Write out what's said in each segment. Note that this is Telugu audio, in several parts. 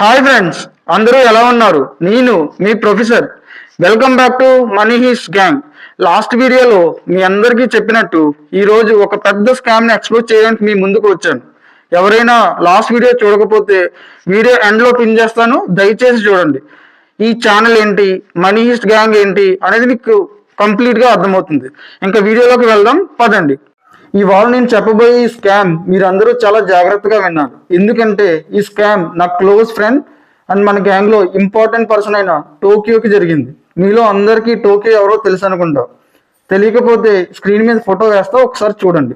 హాయ్ ఫ్రెండ్స్ అందరూ ఎలా ఉన్నారు? నేను మీ professor. Welcome back to money heist gang last వీడియోలో మీ అందరికీ చెప్పినట్టు ఈరోజు ఒక పెద్ద స్కామ్ని ఎక్స్ప్లోర్ చేయడానికి మీ ముందుకు వచ్చాను. ఎవరైనా లాస్ట్ వీడియో చూడకపోతే వీడియో ఎండ్లో పిన్ చేస్తాను. దయచేసి చూడండి. ఈ ఛానల్ ఏంటి? మనీ హీస్ట్ గ్యాంగ్ ఏంటి? అనేది మీకు కంప్లీట్గా అర్థమవుతుంది. ఇంకా వీడియోలోకి వెళ్దాం. పదండి. ఇవాళ నేను చెప్పబోయే ఈ స్కామ్ మీరందరూ చాలా జాగ్రత్తగా విన్నారు. ఎందుకంటే ఈ స్కామ్ నా క్లోజ్ ఫ్రెండ్ అండ్ మన గ్యాంగ్లో ఇంపార్టెంట్ పర్సన్ అయిన టోక్యోకి జరిగింది. మీలో అందరికీ టోక్యో ఎవరో తెలుసు అనుకుంటా. తెలియకపోతే స్క్రీన్ మీద ఫోటో వేస్తా ఒకసారి చూడండి.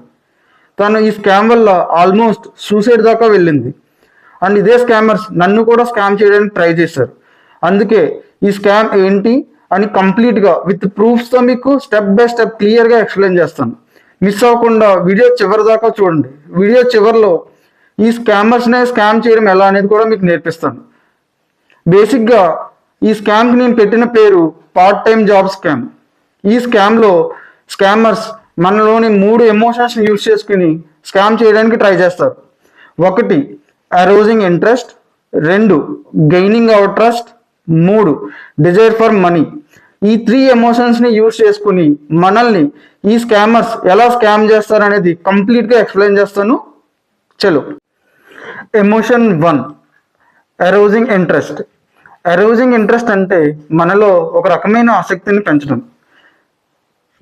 తను ఈ స్కామ్ వల్ల ఆల్మోస్ట్ సూసైడ్ దాకా వెళ్ళింది. అండ్ ఇదే స్కామర్స్ నన్ను కూడా స్కామ్ చేయడానికి ట్రై చేశారు. అందుకే ఈ స్కామ్ ఏంటి అని కంప్లీట్గా విత్ ప్రూఫ్స్తో మీకు స్టెప్ బై స్టెప్ క్లియర్గా ఎక్స్ప్లెయిన్ చేస్తాను. మిస్ అవ్వకుండా వీడియో చివరి దాకా చూడండి. వీడియో చివరిలో ఈ స్కామర్స్నే స్కామ్ చేయడం ఎలా అనేది కూడా మీకు నేర్పిస్తాను. బేసిక్గా ఈ స్కామ్కి నేను పెట్టిన పేరు పార్ట్ టైం జాబ్ స్కామ్ ఈ స్కామ్లో స్కామర్స్ మనలోని మూడు ఎమోషన్స్ యూజ్ చేసుకుని స్కామ్ చేయడానికి ట్రై చేస్తారు. ఒకటి అరోజింగ్ ఇంట్రెస్ట్ రెండు గెయినింగ్ అవర్ ట్రస్ట్ మూడు డిజైర్ ఫర్ మనీ ఈ త్రీ ఎమోషన్స్ని యూజ్ చేసుకుని మనల్ని ఈ స్కామర్స్ ఎలా స్కామ్ చేస్తారనేది కంప్లీట్గా ఎక్స్ప్లెయిన్ చేస్తాను. చలో. Emotion one arousing interest arousing interest అంటే మనలో ఒక రకమైన ఆసక్తిని పెంచడం.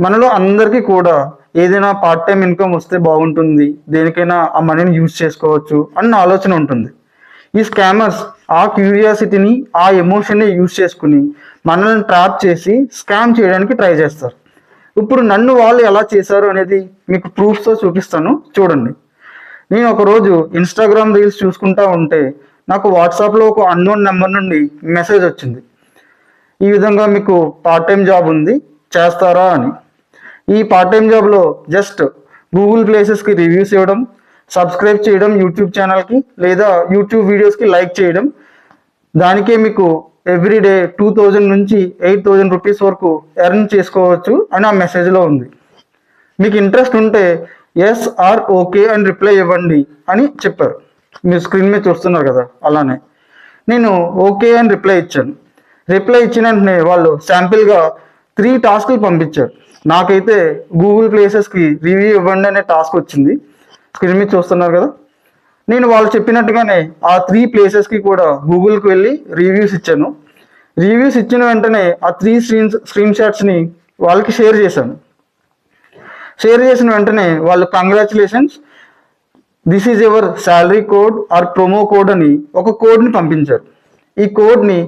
మనలో అందరికీ కూడా ఏదైనా పార్ట్ టైం ఇన్కమ్ వస్తే బాగుంటుంది దేనికైనా ఆ మనీని యూజ్ చేసుకోవచ్చు అన్న ఆలోచన ఉంటుంది. ఈ స్కామర్స్ ఆ క్యూరియాసిటీని ఆ ఎమోషన్ని యూజ్ చేసుకుని మనల్ని ట్రాప్ చేసి స్కామ్ చేయడానికి ట్రై చేస్తారు. ఇప్పుడు నన్ను వాళ్ళు ఎలా చేశారు అనేది మీకు ప్రూఫ్స్తో చూపిస్తాను. చూడండి. నేను ఒకరోజు ఇన్స్టాగ్రామ్ రీల్స్ చూసుకుంటా ఉంటే నాకు వాట్సాప్లో ఒక అన్నోన్ నెంబర్ నుండి మెసేజ్ వచ్చింది. ఈ విధంగా మీకు పార్ట్ టైం జాబ్ ఉంది చేస్తారా అని. ఈ పార్ట్ టైం జాబ్లో జస్ట్ గూగుల్ ప్లేసెస్కి రివ్యూస్ ఇవ్వడం సబ్స్క్రైబ్ చేయడం యూట్యూబ్ ఛానల్కి లేదా యూట్యూబ్ వీడియోస్కి లైక్ చేయడం దానికే మీకు ఎవ్రీ డే టూ థౌజండ్ నుంచి ఎయిట్ థౌజండ్ రూపీస్ వరకు ఎర్న్ చేసుకోవచ్చు అని ఆ మెసేజ్లో ఉంది. మీకు ఇంట్రెస్ట్ ఉంటే ఎస్ ఆర్ ఓకే అని రిప్లై ఇవ్వండి అని చెప్పారు. మీరు స్క్రీన్ మీద చూస్తున్నారు కదా అలానే. నేను ఓకే అని రిప్లై ఇచ్చాను. రిప్లై ఇచ్చిన వెంటనే వాళ్ళు శాంపిల్గా త్రీ టాస్క్లు పంపించారు. నాకైతే గూగుల్ ప్లేసెస్కి రివ్యూ ఇవ్వండి అనే టాస్క్ వచ్చింది. స్క్రీన్ మీద చూస్తున్నారు కదా? నేను వాళ్ళు చెప్పినట్టుగానే ఆ త్రీ ప్లేసెస్కి కూడా గూగుల్కి వెళ్ళి రివ్యూస్ ఇచ్చాను. రివ్యూస్ ఇచ్చిన వెంటనే ఆ త్రీ స్క్రీన్స్ స్క్రీన్ షాట్స్ని వాళ్ళకి షేర్ చేశాను. షేర్ చేసిన వెంటనే వాళ్ళు congratulations this is your salary code or promo code అని ఒక కోడ్ని పంపించారు. ఈ కోడ్ని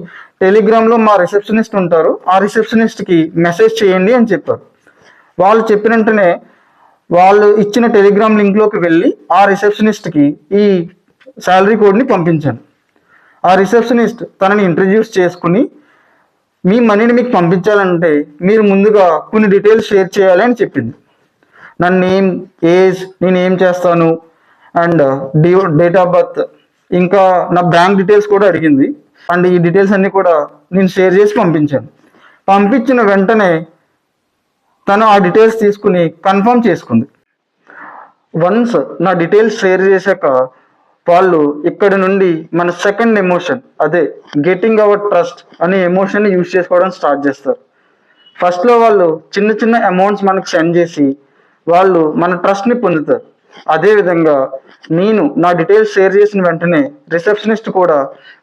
టెలిగ్రామ్లో మా రిసెప్షనిస్ట్ ఉంటారు. ఆ రిసెప్షనిస్ట్కి మెసేజ్ చేయండి అని చెప్పారు. వాళ్ళు చెప్పిన వెంటనే వాళ్ళు ఇచ్చిన టెలిగ్రామ్ లింక్లోకి వెళ్ళి ఆ రిసెప్షనిస్ట్కి ఈ శాలరీ కోడ్ని పంపించాను ఆ రిసెప్షనిస్ట్ తనని ఇంట్రడ్యూస్ చేసుకుని మీ మనీని మీకు పంపించాలంటే మీరు ముందుగా కొన్ని డీటెయిల్స్ షేర్ చేయాలి అని చెప్పింది. నన్ను నేమ్ ఏజ్ నేను ఏం చేస్తాను? And the date of birth ఇంకా నా బ్యాంక్ డీటెయిల్స్ కూడా అడిగింది. అండ్ ఈ డీటెయిల్స్ అన్నీ కూడా నేను షేర్ చేసి పంపించాను. పంపించిన వెంటనే తను ఆ డీటెయిల్స్ తీసుకుని కన్ఫర్మ్ చేసుకుంది. వన్స్ నా డీటెయిల్స్ షేర్ చేశాక వాళ్ళు ఇక్కడ నుండి మన సెకండ్ ఎమోషన్ అదే గెటింగ్ అవర్ ట్రస్ట్ అనే ఎమోషన్ యూజ్ చేసుకోవడం స్టార్ట్ చేస్తారు. ఫస్ట్లో వాళ్ళు చిన్న చిన్న అమౌంట్స్ మనకు సెండ్ చేసి వాళ్ళు మన ట్రస్ట్ని పొందుతారు. అదేవిధంగా నేను నా డీటెయిల్స్ షేర్ చేసిన వెంటనే రిసెప్షనిస్ట్ కూడా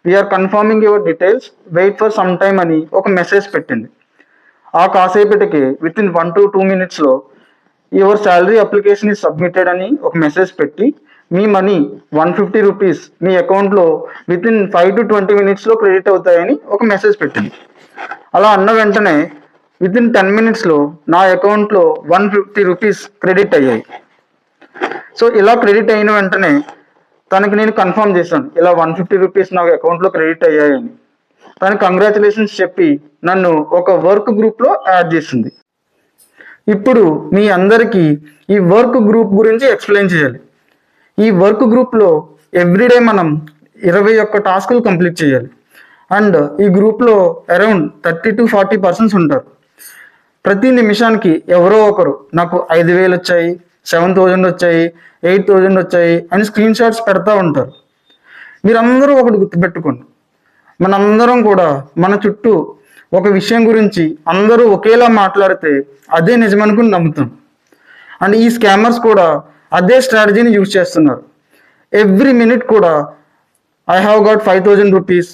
we are confirming your details wait for some time అని ఒక మెసేజ్ పెట్టింది. ఆ కాసేపటికి within one to two మినిట్స్లో your salary application is submitted అని ఒక మెసేజ్ పెట్టి మీ మనీ వన్ ఫిఫ్టీ రూపీస్ మీ అకౌంట్లో within five to twenty మినిట్స్లో క్రెడిట్ అవుతాయని ఒక మెసేజ్ పెట్టింది. అలా అన్న వెంటనే విత్ ఇన్ టెన్ మినిట్స్లో నా అకౌంట్లో వన్ ఫిఫ్టీ రూపీస్ క్రెడిట్ అయ్యాయి. సో ఇలా క్రెడిట్ అయిన వెంటనే తనకి నేను కన్ఫర్మ్ చేశాను ఇలా వన్ ఫిఫ్టీ రూపీస్ నా అకౌంట్లో క్రెడిట్ అయ్యాయని. తన కంగ్రాచులేషన్స్ చెప్పి నన్ను ఒక వర్క్ గ్రూప్లో యాడ్ చేసింది. ఇప్పుడు మీ అందరికీ ఈ వర్క్ గ్రూప్ గురించి ఎక్స్ప్లెయిన్ చేయాలి. ఈ వర్క్ గ్రూప్లో ఎవ్రీడే మనం ఇరవై ఒక్క టాస్కులు కంప్లీట్ చేయాలి. అండ్ ఈ గ్రూప్లో around thirty to forty persons ఉంటారు. ప్రతి నిమిషానికి ఎవరో ఒకరు నాకు ఐదు వేలు వచ్చాయి సెవెన్ థౌజండ్ వచ్చాయి ఎయిట్ థౌజండ్ వచ్చాయి అని స్క్రీన్ షాట్స్ పెడతా ఉంటారు. మీరందరూ ఒకటి గుర్తుపెట్టుకోండి. మనందరం కూడా మన చుట్టూ ఒక విషయం గురించి అందరూ ఒకేలా మాట్లాడితే అదే నిజమనుకుని నమ్ముతాం. అండ్ ఈ స్కామర్స్ కూడా అదే స్ట్రాటజీని యూజ్ చేస్తున్నారు. ఎవ్రీ మినిట్ కూడా I have got five thousand rupees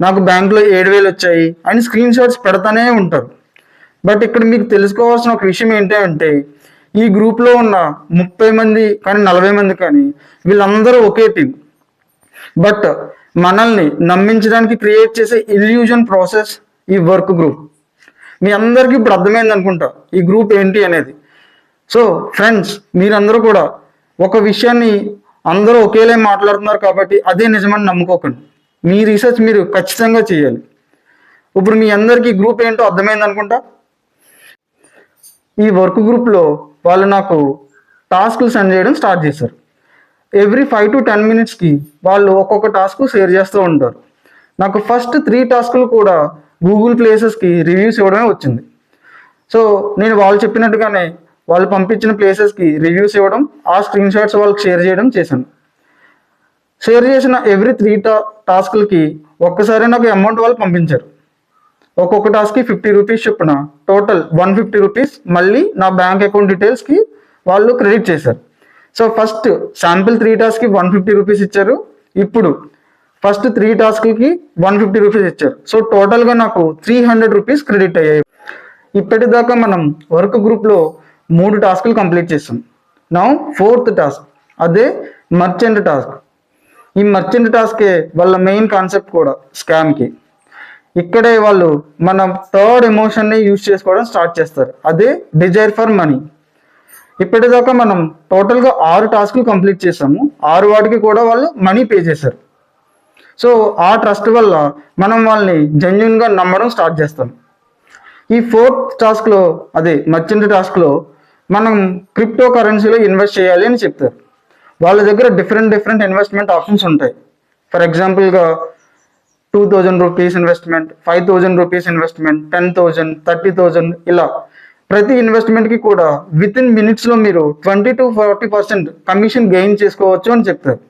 నాకు బ్యాంకులో ఏడు వేలు వచ్చాయి అని స్క్రీన్ షాట్స్ పెడతానే ఉంటారు. బట్ ఇక్కడ మీకు తెలుసుకోవాల్సిన ఒక విషయం ఏంటి అంటే ఈ గ్రూప్లో ఉన్న ముప్పై మంది కానీ నలభై మంది కానీ వీళ్ళందరూ ఒకే టీం. బట్ మనల్ని నమ్మించడానికి క్రియేట్ చేసే ఇల్యూజన్ ప్రాసెస్ ఈ వర్క్ గ్రూప్ మీ అందరికీ ఇప్పుడు అర్థమైంది అనుకుంటా ఈ గ్రూప్ ఏంటి అనేది. సో ఫ్రెండ్స్ మీరందరూ కూడా ఒక విషయాన్ని అందరూ ఒకేలా మాట్లాడుతున్నారు కాబట్టి అదే నిజమని నమ్ముకోకండి. మీ రీసెర్చ్ మీరు ఖచ్చితంగా చేయాలి. ఇప్పుడు మీ అందరికీ గ్రూప్ ఏంటో అర్థమైంది అనుకుంటా? ఈ వర్క్ గ్రూప్లో వాళ్ళు నాకు టాస్క్లు సెండ్ చేయడం స్టార్ట్ చేశారు. ఎవ్రీ ఫైవ్ టు టెన్ మినిట్స్కి వాళ్ళు ఒక్కొక్క టాస్క్ షేర్ చేస్తూ ఉంటారు. నాకు ఫస్ట్ త్రీ టాస్కులు కూడా గూగుల్ ప్లేసెస్కి రివ్యూస్ ఇవ్వడమే వచ్చింది. సో నేను వాళ్ళు చెప్పినట్టుగానే వాళ్ళు పంపించిన ప్లేసెస్కి రివ్యూస్ ఇవ్వడం ఆ స్క్రీన్ షాట్స్ వాళ్ళకి షేర్ చేయడం చేశాను. షేర్ చేసిన ఎవ్రీ త్రీ టా టాస్క్లకి ఒక్కసారి నాకు అమౌంట్ వాళ్ళు పంపించారు. ఒక్కొక్క టాస్క్కి ఫిఫ్టీ రూపీస్ చొప్పున టోటల్ వన్ ఫిఫ్టీ రూపీస్ మళ్ళీ నా బ్యాంక్ అకౌంట్ డీటెయిల్స్కి వాళ్ళు క్రెడిట్ చేశారు. సో ఫస్ట్ శాంపుల్ త్రీ టాస్క్కి వన్ ఫిఫ్టీ రూపీస్ ఇచ్చారు. ఇప్పుడు ఫస్ట్ త్రీ టాస్క్లకి వన్ ఫిఫ్టీ రూపీస్ ఇచ్చారు. సో టోటల్గా నాకు త్రీ హండ్రెడ్ రూపీస్ క్రెడిట్ అయ్యాయి. ఇప్పటిదాకా మనం వర్క్ గ్రూప్లో మూడు టాస్క్లు కంప్లీట్ చేస్తాం. నా ఫోర్త్ టాస్క్ అదే మర్చెంట్ టాస్క్ ఈ మర్చెంట్ టాస్కే వాళ్ళ మెయిన్ కాన్సెప్ట్ కూడా స్కామ్కి ఇక్కడే వాళ్ళు మన థర్డ్ ఎమోషన్ని యూజ్ చేసుకోవడం స్టార్ట్ చేస్తారు. అదే డిజైర్ ఫర్ మనీ ఇప్పటిదాకా మనం టోటల్గా ఆరు టాస్క్లు కంప్లీట్ చేసాము ఆరు వాటికి కూడా వాళ్ళు మనీ పే చేశారు. సో ఆ ట్రస్ట్ వల్ల మనం వాళ్ళని జెన్యున్గా నమ్మడం స్టార్ట్ చేస్తాం. ఈ ఫోర్త్ టాస్క్లో అదే మర్చెంట్ టాస్క్లో మనం క్రిప్టో కరెన్సీలో ఇన్వెస్ట్ చేయాలి అని చెప్తారు. వాళ్ళ దగ్గర డిఫరెంట్ డిఫరెంట్ ఇన్వెస్ట్మెంట్ ఆప్షన్స్ ఉంటాయి. ఫర్ ఎగ్జాంపుల్గా two thousand rupees investment five thousand rupees investment ten thousand thirty thousand ఇలా ప్రతి ఇన్వెస్ట్మెంట్కి కూడా విత్ ఇన్ మినిట్స్లో మీరు twenty to forty percent commission gain చేసుకోవచ్చు అని చెప్తారు.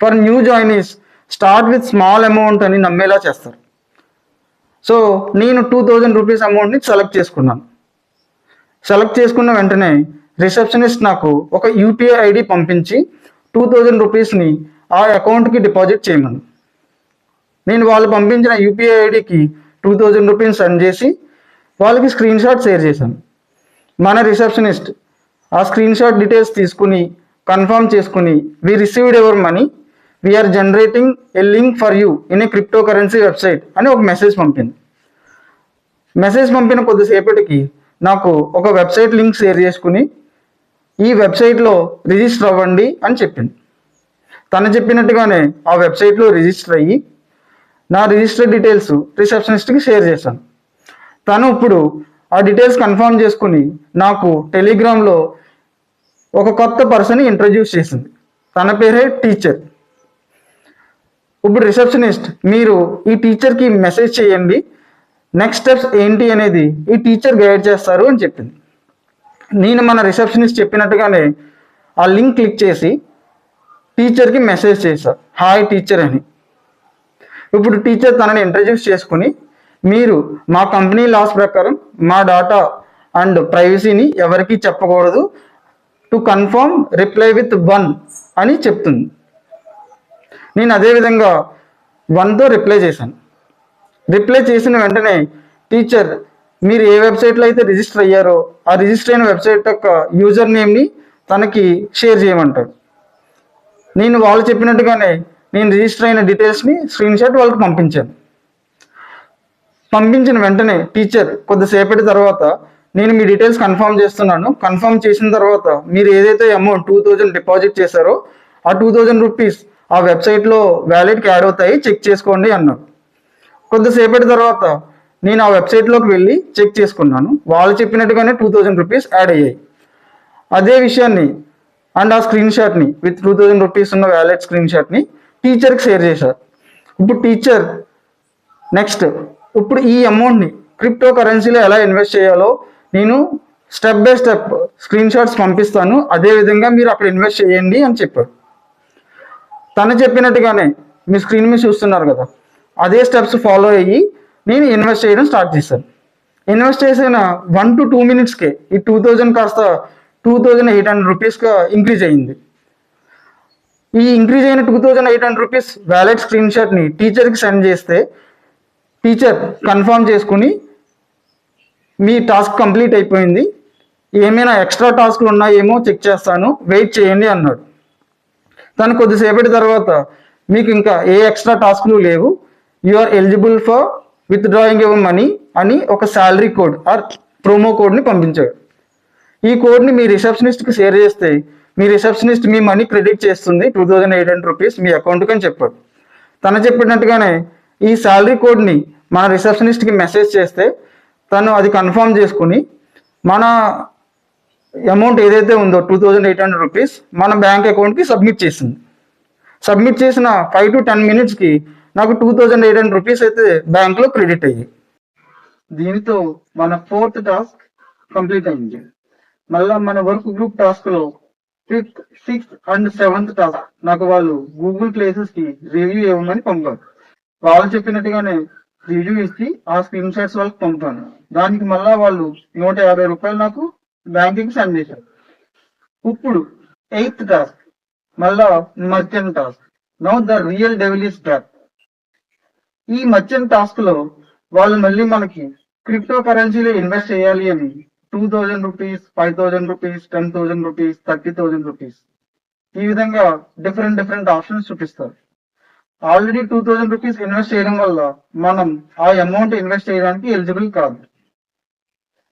For new joinees start with small amount అని నమ్మేలా చేస్తారు. సో నేను టూ థౌజండ్ రూపీస్ అమౌంట్ని సెలెక్ట్ చేసుకున్నాను. సెలెక్ట్ చేసుకున్న వెంటనే రిసెప్షనిస్ట్ నాకు ఒక యూపీఐ ఐడి పంపించి టూ థౌజండ్ రూపీస్ని ఆ అకౌంట్కి డిపాజిట్ చేయమని. నేను వాళ్ళు పంపించిన యూపీఐ ఐడికి టూ థౌజండ్ రూపీస్ సెండ్ చేసి వాళ్ళకి స్క్రీన్ షాట్ షేర్ చేశాను. మన రిసెప్షనిస్ట్ ఆ స్క్రీన్ షాట్ డీటెయిల్స్ తీసుకుని కన్ఫర్మ్ చేసుకుని we received your money we are generating a link for you in a cryptocurrency website అని ఒక మెసేజ్ పంపింది. మెసేజ్ పంపిన కొద్దిసేపటికి నాకు ఒక వెబ్సైట్ లింక్ షేర్ చేసుకుని ఈ వెబ్సైట్లో రిజిస్టర్ అవ్వండి అని చెప్పింది. తను చెప్పినట్టుగానే ఆ వెబ్సైట్లో రిజిస్టర్ అయ్యి నా రిజిస్టర్ డీటెయిల్స్ రిసెప్షనిస్ట్కి షేర్ చేశాను. తను ఇప్పుడు ఆ డీటెయిల్స్ కన్ఫర్మ్ చేసుకుని నాకు టెలిగ్రామ్లో ఒక కొత్త పర్సన్ ఇంట్రడ్యూస్ చేసింది. తన పేరే టీచర్ ఇప్పుడు రిసెప్షనిస్ట్ మీరు ఈ టీచర్కి మెసేజ్ చేయండి. నెక్స్ట్ స్టెప్స్ ఏంటి అనేది ఈ టీచర్ గైడ్ చేస్తారు అని చెప్పింది. నేను మన రిసెప్షనిస్ట్ చెప్పినట్టుగానే ఆ లింక్ క్లిక్ చేసి టీచర్కి మెసేజ్ చేశా. హాయ్ టీచర్ అని. ఇప్పుడు టీచర్ తనని ఇంట్రడ్యూస్ చేసుకుని మీరు మా కంపెనీ లాస్ ప్రకారం మా డాటా అండ్ ప్రైవసీని ఎవరికీ చెప్పకూడదు. To confirm reply with one అని చెప్తుంది. నేను అదేవిధంగా వన్తో రిప్లై చేశాను. రిప్లై చేసిన వెంటనే టీచర్ మీరు ఏ వెబ్సైట్లో అయితే రిజిస్టర్ అయ్యారో ఆ రిజిస్టర్ అయిన వెబ్సైట్ యొక్క యూజర్ నేమ్ని తనకి షేర్ చేయమంటాడు. నేను వాళ్ళు చెప్పినట్టుగానే నేను రిజిస్టర్ అయిన డీటెయిల్స్ని స్క్రీన్షాట్ వాళ్ళకి పంపించాను. పంపించిన వెంటనే టీచర్ కొద్దిసేపటి తర్వాత నేను మీ డీటెయిల్స్ కన్ఫర్మ్ చేస్తున్నాను. కన్ఫర్మ్ చేసిన తర్వాత మీరు ఏదైతే అమౌంట్ టూ థౌజండ్ డిపాజిట్ చేశారో ఆ టూ థౌజండ్ రూపీస్ ఆ వెబ్సైట్లో వ్యాలెట్కి యాడ్ అవుతాయి. చెక్ చేసుకోండి అన్నారు. కొద్దిసేపటి తర్వాత నేను ఆ వెబ్సైట్లోకి వెళ్ళి చెక్ చేసుకున్నాను. వాళ్ళు చెప్పినట్టుగానే టూ థౌజండ్ రూపీస్ యాడ్ అయ్యాయి. అదే విషయాన్ని అండ్ ఆ స్క్రీన్ షాట్ని విత్ టూ థౌజండ్ రూపీస్ ఉన్న వ్యాలెట్ స్క్రీన్ షాట్ని టీచర్కి షేర్ చేశారు. ఇప్పుడు టీచర్ నెక్స్ట్ ఇప్పుడు ఈ అమౌంట్ని క్రిప్టో కరెన్సీలో ఎలా ఇన్వెస్ట్ చేయాలో నేను step by step screenshots పంపిస్తాను. అదే విధంగా మీరు అక్కడ ఇన్వెస్ట్ చేయండి అని చెప్పాడు. తను చెప్పినట్టుగానే మీ స్క్రీన్ మీద చూస్తున్నారు కదా అదే స్టెప్స్ ఫాలో అయ్యి నేను ఇన్వెస్ట్ చేయడం స్టార్ట్ చేశాను. ఇన్వెస్ట్ చేసిన వన్ టు టూ మినిట్స్కే ఈ టూ థౌజండ్ కాస్త టూ థౌజండ్ ఎయిట్ హండ్రెడ్ రూపీస్గా ఇంక్రీజ్ అయ్యింది ఈ ఇంక్రీజ్ అయిన two thousand eight hundred rupees wallet screen షాట్ని టీచర్కి సెండ్ చేస్తే టీచర్ కన్ఫర్మ్ చేసుకుని మీ టాస్క్ కంప్లీట్ అయిపోయింది. ఏమైనా ఎక్స్ట్రా టాస్క్లు ఉన్నాయేమో చెక్ చేస్తాను. వెయిట్ చేయండి అన్నాడు. తను కొద్దిసేపటి తర్వాత మీకు ఇంకా ఏ ఎక్స్ట్రా టాస్క్లు లేవు. You are eligible for withdrawing your money అని ఒక శాలరీ కోడ్ ఆర్ ప్రోమో కోడ్ని పంపించాడు. ఈ కోడ్ని మీ రిసెప్షనిస్ట్కి షేర్ చేస్తే మీ రిసెప్షనిస్ట్ మీ మనీ క్రెడిట్ చేస్తుంది two thousand eight hundred rupees మీ అకౌంట్కి అని చెప్పాడు. తను చెప్పినట్టుగానే ఈ శాలరీ కోడ్ని మన రిసెప్షనిస్ట్కి మెసేజ్ చేస్తే తను అది కన్ఫర్మ్ చేసుకుని మన అమౌంట్ ఏదైతే ఉందో two thousand eight hundred rupees మన బ్యాంక్ అకౌంట్కి సబ్మిట్ చేసింది. సబ్మిట్ చేసిన ఫైవ్ టు టెన్ మినిట్స్కి నాకు two thousand eight hundred rupees అయితే బ్యాంక్లో క్రెడిట్ అయ్యాయి. దీనితో మన ఫోర్త్ టాస్క్ కంప్లీట్ అయింది. మళ్ళా మన వర్క్ గ్రూప్ టాస్క్లో fifth sixth and seventh task నాకు వాళ్ళు గూగుల్ ప్లేసెస్కి రివ్యూ ఇవ్వమని పంపారు వాళ్ళు చెప్పినట్టుగానే రివ్యూ ఇచ్చి ఆ స్క్రీన్ షాట్స్ వాళ్ళకి పంపాను దానికి మళ్ళా వాళ్ళు నూట యాభై రూపాయలు నాకు బ్యాంకింగ్ సెండ్ చేశారు. ఇప్పుడు ఎయిత్ టాస్క్ మళ్ళా merchant task now the real devil is ఈ మర్చెంట్ టాస్క్లో వాళ్ళు మళ్ళీ మనకి క్రిప్టో కరెన్సీలో ఇన్వెస్ట్ చేయాలి అని two thousand rupees five thousand rupees ten thousand rupees thirty thousand rupees ఈ విధంగా డిఫరెంట్ డిఫరెంట్ ఆప్షన్స్ చూపిస్తారు. Already two thousand rupees invest చేయడం వల్ల మనం ఆ అమౌంట్ ఇన్వెస్ట్ చేయడానికి ఎలిజిబుల్ కాదు.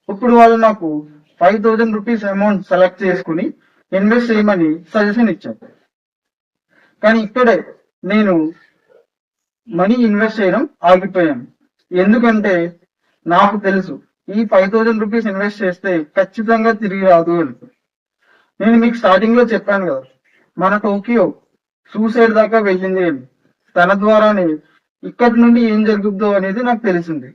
ఇప్పుడు వాళ్ళు నాకు five thousand rupees amount select చేసుకుని ఇన్వెస్ట్ చేయమని సజెషన్ ఇచ్చారు. కానీ ఇక్కడే నేను మనీ ఇన్వెస్ట్ చేయడం ఆగిపోయాను ఎందుకంటే నాకు తెలుసు ఈ ఫైవ్ థౌజండ్ రూపీస్ ఇన్వెస్ట్ చేస్తే ఖచ్చితంగా తిరిగి రాదు అని. నేను మీకు స్టార్టింగ్లో చెప్పాను కదా మన టోకియో సూసైడ్ దాకా వెళ్ళింది అని. తన ద్వారానే ఇక్కడి నుండి ఏం జరుగుద్దో అనేది నాకు తెలిసింది.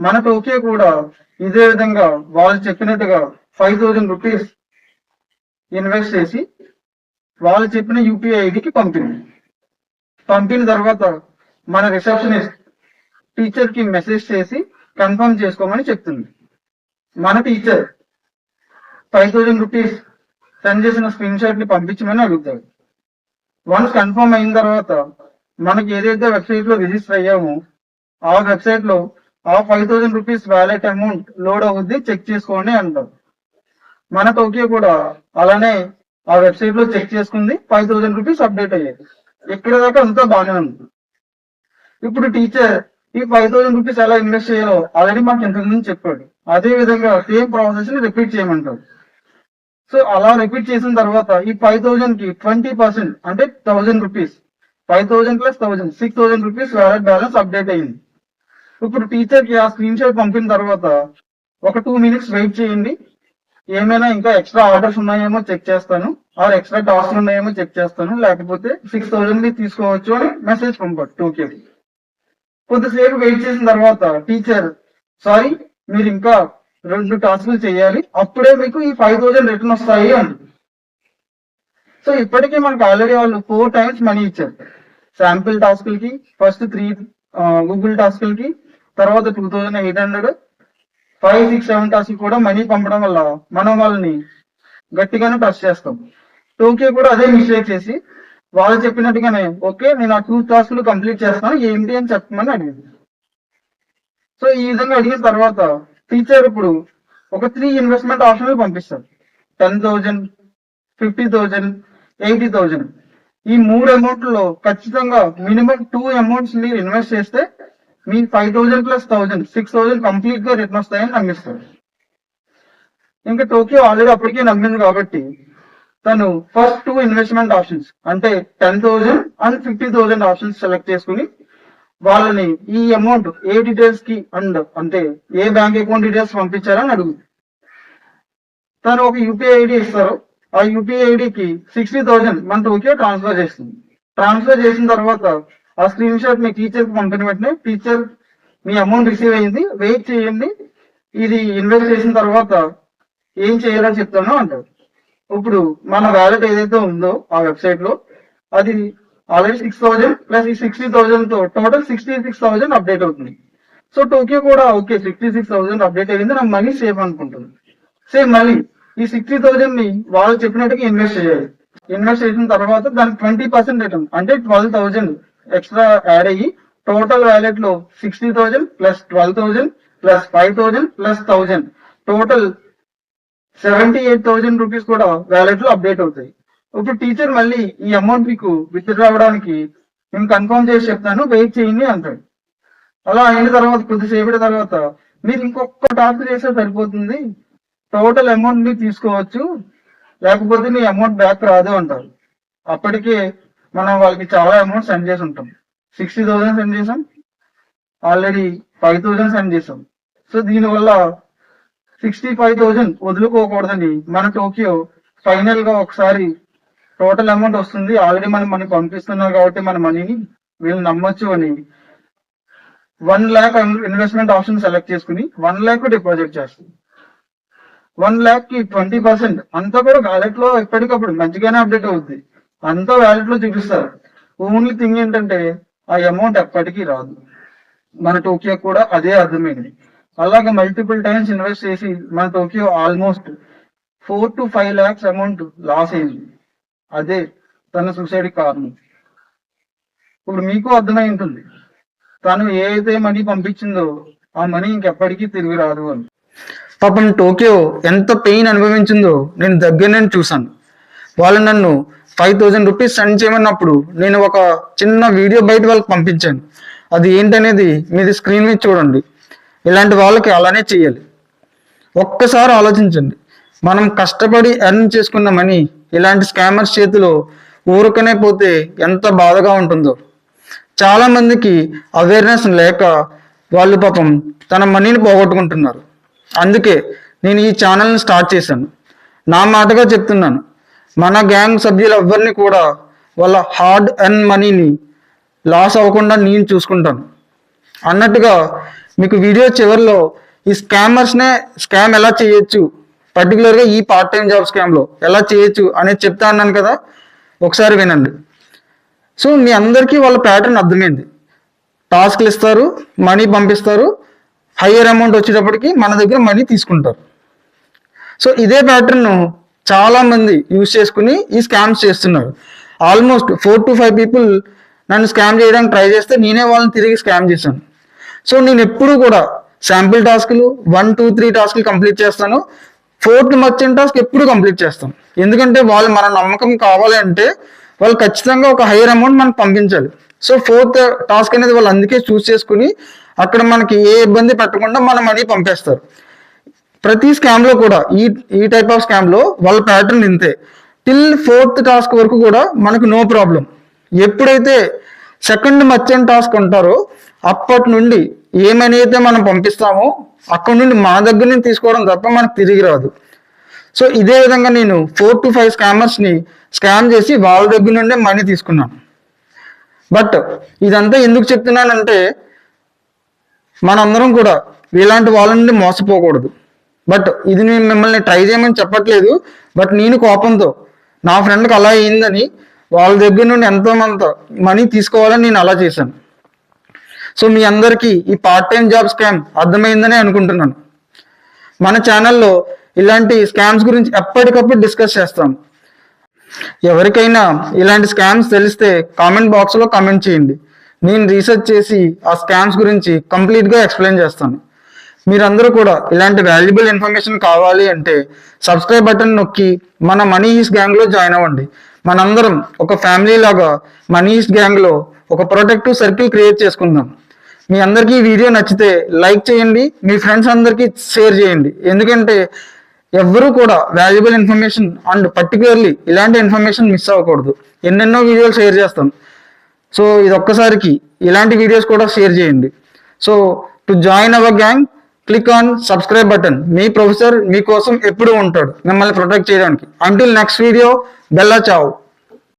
మన టోకే కూడా ఇదే విధంగా వాళ్ళు చెప్పినట్టుగా ఫైవ్ థౌజండ్ రూపీస్ ఇన్వెస్ట్ చేసి వాళ్ళు చెప్పిన యూపీఐ ఐడికి పంపింది. పంపిన తర్వాత మన రిసెప్షనిస్ట్ టీచర్కి మెసేజ్ చేసి కన్ఫర్మ్ చేసుకోమని చెప్తుంది. మన teacher five thousand rupees send చేసిన స్క్రీన్ షాట్ని పంపించమని అడుగుతాడు. వన్స్ కన్ఫర్మ్ అయిన తర్వాత మనకి ఏదైతే వెబ్సైట్లో రిజిస్టర్ అయ్యామో ఆ వెబ్సైట్లో ఆ five thousand rupees wallet amount load అవుద్ది చెక్ చేసుకోండి అంటారు మన టోకియో కూడా అలానే ఆ వెబ్సైట్లో చెక్ చేసుకుంది ఫైవ్ థౌసండ్ రూపీస్ అప్డేట్ అయ్యేది ఇక్కడ దాకా అంతా బాగానే ఉంది. ఇప్పుడు టీచర్ ఈ ఫైవ్ థౌసండ్ రూపీస్ ఎలా ఇన్వెస్ట్ చేయాలో ఆల్రెడీ మాకు ఇంతకు ముందు చెప్పాడు. అదే విధంగా సేమ్ ప్రాసెస్ని రిపీట్ చేయమంటాడు. సో అలా రిపీట్ చేసిన తర్వాత ఈ ఫైవ్ థౌసండ్కి ట్వంటీ పర్సెంట్ అంటే thousand rupees five thousand plus thousand six thousand rupees wallet balance update అయింది. ఇప్పుడు టీచర్కి ఆ స్క్రీన్ షాట్ పంపిన తర్వాత ఒక టూ మినిట్స్ వెయిట్ చేయండి. ఏమైనా ఇంకా ఎక్స్ట్రా ఆర్డర్స్ ఉన్నాయేమో చెక్ చేస్తాను. ఆర్ ఎక్స్ట్రా టాస్క్ ఉన్నాయేమో చెక్ చేస్తాను. లేకపోతే సిక్స్ థౌసండ్ తీసుకోవచ్చు అని మెసేజ్ పంపాడు టూకే కొద్దిసేపు వెయిట్ చేసిన తర్వాత టీచర్ సారీ మీరు ఇంకా రెండు టాస్క్లు చేయాలి. అప్పుడే మీకు ఈ ఫైవ్ థౌసండ్ రిటర్న్ వస్తాయి అని సో ఇప్పటికే మనకు ఆల్రెడీ వాళ్ళు ఫోర్ టైమ్స్ మనీ ఇచ్చారు. శాంపిల్ టాస్క్లకి ఫస్ట్ త్రీ గూగుల్ టాస్కులకి తర్వాత two thousand eight hundred five six seven task కూడా మనీ పంపడం వల్ల మనం వాళ్ళని గట్టిగానే టచ్ చేస్తాం. టోకియో కూడా అదే మిస్టేక్ చేసి వాళ్ళు చెప్పినట్టుగానే ఓకే నేను ఆ టూ టాస్క్లు కంప్లీట్ చేస్తాను ఏంటి అని చెప్పమని అడిగింది. సో ఈ విధంగా అడిగిన తర్వాత టీచర్ ఇప్పుడు ఒక త్రీ ఇన్వెస్ట్మెంట్ ఆప్షన్లు పంపిస్తారు. Ten thousand fifty thousand eighty thousand. ఈ మూడు అమౌంట్లో ఖచ్చితంగా మినిమం టూ అమౌంట్స్ మీరు ఇన్వెస్ట్ చేస్తే మీ five thousand plus thousand six thousand కంప్లీట్గా రిటర్న్ వస్తాయని నమ్మిస్తారు. ఇంకా టోక్యో ఆల్రెడీ అప్పటికే నమ్మింది కాబట్టి తను ఫస్ట్ టూ ఇన్వెస్ట్మెంట్ ఆప్షన్స్ అంటే ten thousand and fifty thousand options select చేసుకుని వాళ్ళని ఈ అమౌంట్ ఏ డీటెయిల్స్కి అండ్ అంటే ఏ బ్యాంక్ అకౌంట్ డీటెయిల్స్ పంపించారని అడుగుతుంది. తను ఒక యూపీఐ ఐడి ఇస్తారు. ఆ యూపీఐ ఐడికి సిక్స్టీ థౌసండ్ మన టోకియో ట్రాన్స్ఫర్ చేస్తుంది. ట్రాన్స్ఫర్ చేసిన తర్వాత ఆ స్క్రీన్ షాట్ మీ టీచర్కి పంపిన వెంటనే టీచర్ మీ అమౌంట్ రిసీవ్ అయ్యింది వెయిట్ చేయండి. ఇది ఇన్వెస్ట్ చేసిన తర్వాత ఏం చేయాలో చెప్తాను అంటారు ఇప్పుడు మన వ్యాలెట్ ఏదైతే ఉందో ఆ వెబ్సైట్లో అది ఆల్రెడీ సిక్స్ థౌసండ్ ప్లస్ ఈ sixty థౌజండ్తో total sixty six thousand update అవుతుంది. సో టోక్యో కూడా okay sixty six thousand update అయ్యింది నా మనీ సేఫ్ అనుకుంటుంది. సేమ్ మళ్ళీ ఈ సిక్స్టీ థౌసండ్ని వాళ్ళు చెప్పినట్టుగా ఇన్వెస్ట్ చేయాలి. ఇన్వెస్ట్ చేసిన తర్వాత దానికి ట్వంటీ పర్సెంట్ రిటర్న్ అంటే ట్వెల్వ్ థౌసండ్ ఎక్స్ట్రా యాడ్ అయ్యి total వ్యాలెట్లో sixty thousand plus twelve thousand plus five thousand plus thousand total seventy eight thousand rupees కూడా వ్యాలెట్లో అప్డేట్ అవుతాయి. ఇప్పుడు టీచర్ మళ్ళీ ఈ అమౌంట్ మీకు విత్ అవ్వడానికి నేను కన్ఫర్మ్ చేసి చెప్తాను వెయిట్ చేయండి అంటాడు. అలా అయిన తర్వాత కొద్దిసేపటి తర్వాత మీరు ఇంకొక టాస్క్ చేస్తే సరిపోతుంది. టోటల్ అమౌంట్ మీరు తీసుకోవచ్చు లేకపోతే మీ అమౌంట్ బ్యాక్ రాదు అంటారు. అప్పటికే మనం వాళ్ళకి చాలా అమౌంట్ సెండ్ చేసి ఉంటాం. సిక్స్టీ థౌసండ్ సెండ్ చేసాం. ఆల్రెడీ ఫైవ్ థౌసండ్ సెండ్ చేసాం. సో దీనివల్ల సిక్స్టీ ఫైవ్ థౌసండ్ వదులుకోకూడదని మన టోక్యో ఫైనల్గా ఒకసారి టోటల్ అమౌంట్ వస్తుంది. ఆల్రెడీ మనం మనకి పంపిస్తున్నారు కాబట్టి మన మనీని వీళ్ళు నమ్మొచ్చు అని. One lakh investment option select చేసుకుని వన్ ల్యాక్ డిపాజిట్ చేస్తుంది వన్ ల్యాక్కి ట్వంటీ పర్సెంట్ అంతా కూడా వ్యాలెట్లో ఎప్పటికప్పుడు మంచిగానే అప్డేట్ అవుద్ది. అంతా వ్యాలెట్లో చూపిస్తారు. ఓన్లీ థింగ్ ఏంటంటే ఆ అమౌంట్ ఎప్పటికీ రాదు. మన టోక్యో కూడా అదే అర్థమైంది. అలాగే మల్టిపుల్ టైమ్స్ ఇన్వెస్ట్ చేసి మన Tokyo almost four to five lakhs amount loss అయింది. అదే తన సూసైడ్ కారణం. ఇప్పుడు మీకు అర్థమై ఉంటుంది. తను ఏదైతే మనీ పంపించిందో ఆ మనీ ఇంకెప్పటికీ తిరిగి రాదు అని. పాపం టోక్యో ఎంత పెయిన్ అనుభవించిందో నేను దగ్గర నేను చూశాను. వాళ్ళు నన్ను ఫైవ్ థౌజండ్ రూపీస్ సెండ్ చేయమన్నప్పుడు నేను ఒక చిన్న వీడియో బయట వాళ్ళకి పంపించాను. అది ఏంటనేది మీది స్క్రీన్ మీద చూడండి. ఇలాంటి వాళ్ళకి అలానే చేయాలి. ఒక్కసారి ఆలోచించండి. మనం కష్టపడి ఎర్న్ చేసుకున్న మనీ ఇలాంటి స్కామర్స్ చేతిలో ఊరుకనే పోతే ఎంత బాధగా ఉంటుందో. చాలా మందికి అవేర్నెస్ లేక వాళ్ళు పాపం తన మనీని పోగొట్టుకుంటున్నారు. అందుకే నేను ఈ ఛానల్ని స్టార్ట్ చేశాను. నా మాటగా చెప్తున్నాను. మన గ్యాంగ్ సభ్యులు ఎవరిని కూడా వాళ్ళ హార్డ్ ఎర్న్ మనీని లాస్ అవ్వకుండా నేను చూసుకుంటాను. అన్నట్టుగా మీకు వీడియో చివరిలో ఈ స్కామర్స్నే స్కామ్ ఎలా చేయొచ్చు పర్టికులర్గా ఈ పార్ట్ టైం జాబ్ స్కామ్లో ఎలా చేయొచ్చు అనేది చెప్తా అన్నాను కదా ఒకసారి వినండి. సో మీ అందరికీ వాళ్ళ ప్యాటర్న్ అర్థమైంది. టాస్క్లు ఇస్తారు మనీ పంపిస్తారు హయ్యర్ అమౌంట్ వచ్చేటప్పటికి మన దగ్గర మనీ తీసుకుంటారు. సో ఇదే ప్యాటర్న్ చాలా మంది యూజ్ చేసుకుని ఈ స్కామ్స్ చేస్తున్నారు. Almost four to five people నన్ను స్కామ్ చేయడానికి ట్రై చేస్తే నేనే వాళ్ళని తిరిగి స్కామ్ చేశాను. సో నేను ఎప్పుడు కూడా శాంపిల్ టాస్క్లు వన్ టూ త్రీ టాస్క్లు కంప్లీట్ చేస్తాను. ఫోర్త్ మర్చెంట్ టాస్క్ ఎప్పుడు కంప్లీట్ చేస్తాం. ఎందుకంటే వాళ్ళు మన నమ్మకం కావాలి అంటే వాళ్ళు ఖచ్చితంగా ఒక హైయర్ అమౌంట్ మనకు పంపించాలి. సో ఫోర్త్ టాస్క్ అనేది వాళ్ళు అందుకే చూస్ చేసుకుని అక్కడ మనకి ఏ ఇబ్బంది పెట్టకుండా మన మనీ పంపేస్తారు. ప్రతి స్కామ్లో కూడా ఈ ఈ టైప్ ఆఫ్ స్కామ్లో వాళ్ళ ప్యాటర్న్ ఇంతే. టిల్ ఫోర్త్ టాస్క్ వరకు కూడా మనకు నో ప్రాబ్లం. ఎప్పుడైతే సెకండ్ మర్చెంట్ టాస్క్ ఉంటారో అప్పటి నుండి ఏమని అయితే మనం పంపిస్తామో అక్కడ నుండి మా దగ్గర నుంచి తీసుకోవడం తప్ప మనకు తిరిగి రాదు. సో ఇదే విధంగా నేను ఫోర్ టు ఫైవ్ స్కామర్స్ని స్కామ్ చేసి వాళ్ళ దగ్గర నుండే మనీ తీసుకున్నాను. బట్ ఇదంతా ఎందుకు చెప్తున్నానంటే మనందరం కూడా ఇలాంటి వాళ్ళ నుండి మోసపోకూడదు. బట్ ఇది నేను మిమ్మల్ని ట్రై చేయమని చెప్పట్లేదు. బట్ నేను కోపంతో నా ఫ్రెండ్కి అలా అయిందని వాళ్ళ దగ్గర నుండి ఎంతో మంత మనీ తీసుకోవాలని నేను అలా చేశాను. సో మీ అందరికీ ఈ పార్ట్ టైం జాబ్ స్కామ్ అర్థమైందని అనుకుంటున్నాను. మన ఛానల్లో ఇలాంటి స్కామ్స్ గురించి ఎప్పటికప్పుడు డిస్కస్ చేస్తాం. ఎవరికైనా ఇలాంటి స్కామ్స్ తెలిస్తే కామెంట్ బాక్స్లో కామెంట్ చేయండి. నేను రీసెర్చ్ చేసి ఆ స్కామ్స్ గురించి కంప్లీట్గా ఎక్స్ప్లెయిన్ చేస్తాను. మీరందరూ కూడా ఇలాంటి వాల్యుబుల్ ఇన్ఫర్మేషన్ కావాలి అంటే సబ్స్క్రైబ్ బటన్ నొక్కి మన మనీ ఈస్ట్ గ్యాంగ్లో జాయిన్ అవ్వండి. మనందరం ఒక ఫ్యామిలీ లాగా మనీ ఈస్ట్ గ్యాంగ్లో ఒక ప్రొటెక్టివ్ సర్కిల్ క్రియేట్ చేసుకుందాం. మీ అందరికీ ఈ వీడియో నచ్చితే లైక్ చేయండి మీ ఫ్రెండ్స్ అందరికీ షేర్ చేయండి. ఎందుకంటే ఎవ్వరూ కూడా వాల్యుబుల్ ఇన్ఫర్మేషన్ అండ్ పర్టికులర్లీ ఇలాంటి ఇన్ఫర్మేషన్ మిస్ అవ్వకూడదు. ఎన్నెన్నో వీడియోలు షేర్ చేస్తాం. సో ఇది ఒక్కసారికి ఇలాంటి వీడియోస్ కూడా షేర్ చేయండి. So to join our gang click on subscribe button me professor మీకోసం ఎప్పుడు ఉంటాడు. మిమ్మల్ని ప్రొటెక్ట్ చేయడానికి. అంటిల్ నెక్స్ట్ వీడియో బెల్లా చావు